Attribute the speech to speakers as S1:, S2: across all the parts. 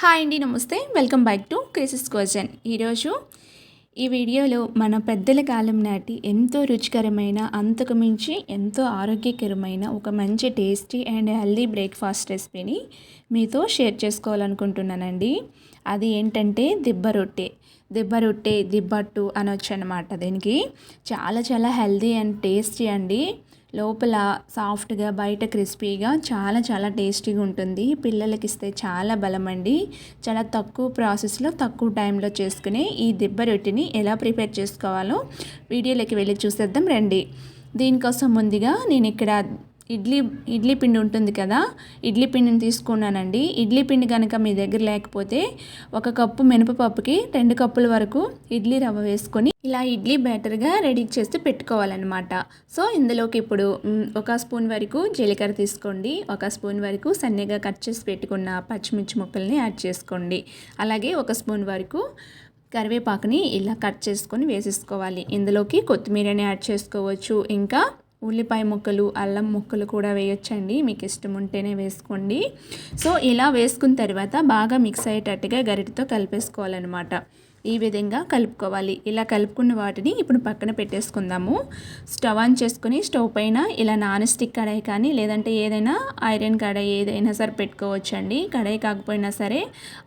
S1: Hi అండి నమస్తే. Welcome back to crisis question ఈరోజు ఈ వీడియోలో మన పెద్దల కాలం నాటి ఎంతో రుచికరమైన అంతకు మించి ఎంతో ఆరోగ్యకరమైన ఒక మంచి టేస్టీ అండ్ హెల్దీ బ్రేక్ఫాస్ట్ రెసిపీని మీతో షేర్ చేసుకోవాలనుకుంటున్నానండి. అది ఏంటంటే దిబ్బ రొట్టె. దిబ్బ రొట్టె దిబ్బట్టు అనొచ్చు అనమాట దీనికి. చాలా చాలా హెల్దీ అండ్ టేస్టీ అండి. లోపల సాఫ్ట్గా బయట క్రిస్పీగా చాలా చాలా టేస్టీగా ఉంటుంది. పిల్లలకి ఇస్తే చాలా బలమండి. చాలా తక్కువ ప్రాసెస్లో తక్కువ టైంలో చేసుకునే ఈ దిబ్బ రొట్టెని ఎలా ప్రిపేర్ చేసుకోవాలో వీడియోలోకి వెళ్ళి చూసేద్దాం రండి. దీనికోసం ముందుగా నేను ఇక్కడ ఇడ్లీ ఇడ్లీ పిండి ఉంటుంది కదా ఇడ్లీ పిండిని తీసుకున్నానండి. ఇడ్లీ పిండి కనుక మీ దగ్గర లేకపోతే ఒక కప్పు మినపపప్పుకి రెండు కప్పుల వరకు ఇడ్లీ రవ్వ వేసుకొని ఇలా ఇడ్లీ బ్యాటర్గా రెడీ చేసి పెట్టుకోవాలన్నమాట. సో ఇందులోకి ఇప్పుడు ఒక స్పూన్ వరకు జీలకర్ర తీసుకోండి. ఒక స్పూన్ వరకు సన్నగా కట్ చేసి పెట్టుకున్న పచ్చిమిర్చి ముక్కల్ని యాడ్ చేసుకోండి. అలాగే ఒక స్పూన్ వరకు కరివేపాకుని ఇలా కట్ చేసుకొని వేసేసుకోవాలి. ఇందులోకి కొత్తిమీరని యాడ్ చేసుకోవచ్చు. ఇంకా ఉల్లిపాయ ముక్కలు అల్లం ముక్కలు కూడా వేయొచ్చండి. మీకు ఇష్టం ఉంటేనే వేసుకోండి. సో ఇలా వేసుకున్న తర్వాత బాగా మిక్స్ అయ్యేటట్టుగా గరిటతో కలిపేసుకోవాలన్నమాట. ఈ విధంగా కలుపుకోవాలి. ఇలా కలుపుకున్న వాటిని ఇప్పుడు పక్కన పెట్టేసుకుందాము. స్టవ్ ఆన్ చేసుకుని స్టవ్ పైన ఇలా నాన్ స్టిక్ కడాయి కానీ లేదంటే ఏదైనా ఐరన్ కడాయి ఏదైనా సరే పెట్టుకోవచ్చు అండి కడాయి కాకపోయినా సరే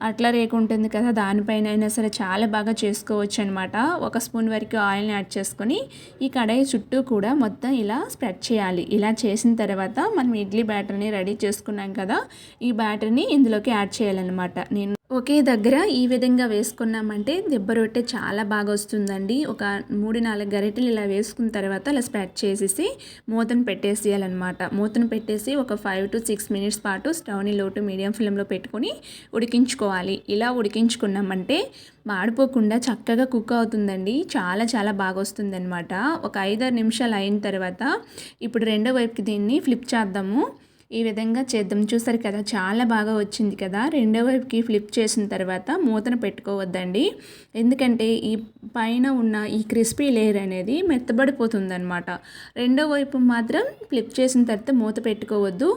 S1: అట్లా రేకు ఉంటుంది కదా దానిపైన అయినా సరే చాలా బాగా చేసుకోవచ్చు అనమాట ఒక స్పూన్ వరకు ఆయిల్ని యాడ్ చేసుకొని ఈ కడాయి చుట్టూ కూడా మొత్తం ఇలా స్ప్రెడ్ చేయాలి. ఇలా చేసిన తర్వాత మనం ఇడ్లీ బ్యాటర్ని రెడీ చేసుకున్నాం కదా ఈ బ్యాటర్ని ఇందులోకి యాడ్ చేయాలన్నమాట. నేను ఒకే దగ్గర ఈ విధంగా వేసుకున్నామంటే దెబ్బ రొట్టె చాలా బాగా వస్తుందండి. ఒక మూడు నాలుగు గరిటెలు ఇలా వేసుకున్న తర్వాత ఇలా స్ప్రెడ్ చేసేసి మూతను పెట్టేసేయాలన్నమాట. మూతను పెట్టేసి ఒక ఫైవ్ టు సిక్స్ మినిట్స్ పాటు స్టవ్ని లోటు మీడియం ఫ్లేమ్లో పెట్టుకొని ఉడికించుకోవాలి. ఇలా ఉడికించుకున్నామంటే మాడిపోకుండా చక్కగా కుక్ అవుతుందండి. చాలా చాలా బాగా వస్తుందన్నమాట. ఒక ఐదారు నిమిషాలు అయిన తర్వాత ఇప్పుడు రెండో వైపుకి దీన్ని ఫ్లిప్ చేద్దాము. ఈ విధంగా చేద్దాం. చూసారు కదా చాలా బాగా వచ్చింది కదా. రెండో వైపుకి ఫ్లిప్ చేసిన తర్వాత మూతను పెట్టుకోవద్దండి. ఎందుకంటే ఈ పైన ఉన్న ఈ క్రిస్పీ లేయర్ అనేది మెత్తబడిపోతుంది అనమాట రెండో వైపు మాత్రం ఫ్లిప్ చేసిన తర్వాత మూత పెట్టుకోవద్దు.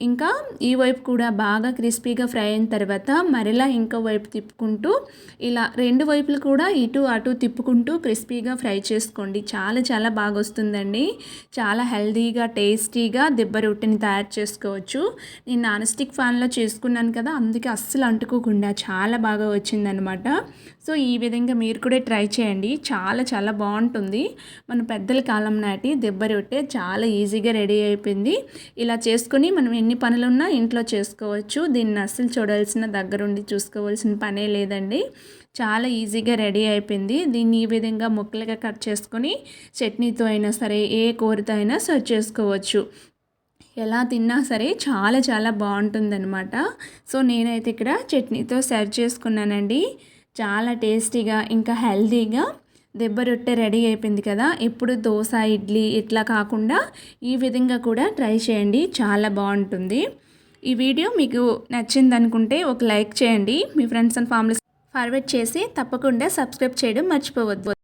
S1: ఇంకా ఈ వైపు కూడా బాగా క్రిస్పీగా ఫ్రై అయిన తర్వాత మరలా ఇంకో వైపు తిప్పుకుంటూ ఇలా రెండు వైపులు కూడా ఇటు అటు తిప్పుకుంటూ క్రిస్పీగా ఫ్రై చేసుకోండి. చాలా చాలా బాగా వస్తుందండి. చాలా హెల్దీగా టేస్టీగా దిబ్బ రొట్టెని తయారు చేసుకోవచ్చు. నేను నాన్ స్టిక్ ఫ్యాన్లో చేసుకున్నాను కదా అందుకే అస్సలు అంటుకోకుండా చాలా బాగా వచ్చిందనమాట. సో ఈ విధంగా మీరు కూడా ట్రై చేయండి. చాలా చాలా బాగుంటుంది. మన పెద్దల కాలం నాటి దెబ్బ రొట్టె చాలా ఈజీగా రెడీ అయిపోయింది. ఇలా చేసుకొని మనం ఎన్ని పనులున్నా ఇంట్లో చేసుకోవచ్చు. దీన్ని అస్సలు చూడాల్సిన దగ్గరుండి చూసుకోవాల్సిన పనే లేదండి. చాలా ఈజీగా రెడీ అయిపోయింది. దీన్ని ఈ విధంగా ముక్కలుగా కట్ చేసుకొని చట్నీతో అయినా సరే ఏ కూరతో అయినా సర్వ్ చేసుకోవచ్చు. ఎలా తిన్నా సరే చాలా చాలా బాగుంటుందన్నమాట. సో నేనైతే ఇక్కడ చట్నీతో సర్వ్ చేసుకున్నానండి. చాలా టేస్టీగా ఇంకా హెల్తీగా దెబ్బ రొట్టె రెడీ అయిపోయింది కదా ఇప్పుడు దోశ ఇడ్లీ ఇట్లా కాకుండా ఈ విధంగా కూడా ట్రై చేయండి చాలా బాగుంటుంది. ఈ వీడియో మీకు నచ్చింది అనుకుంటే ఒక లైక్ చేయండి. మీ ఫ్రెండ్స్ అండ్ ఫ్యామిలీస్ ఫార్వర్డ్ చేసి తప్పకుండా సబ్స్క్రైబ్ చేయడం మర్చిపోవద్దు.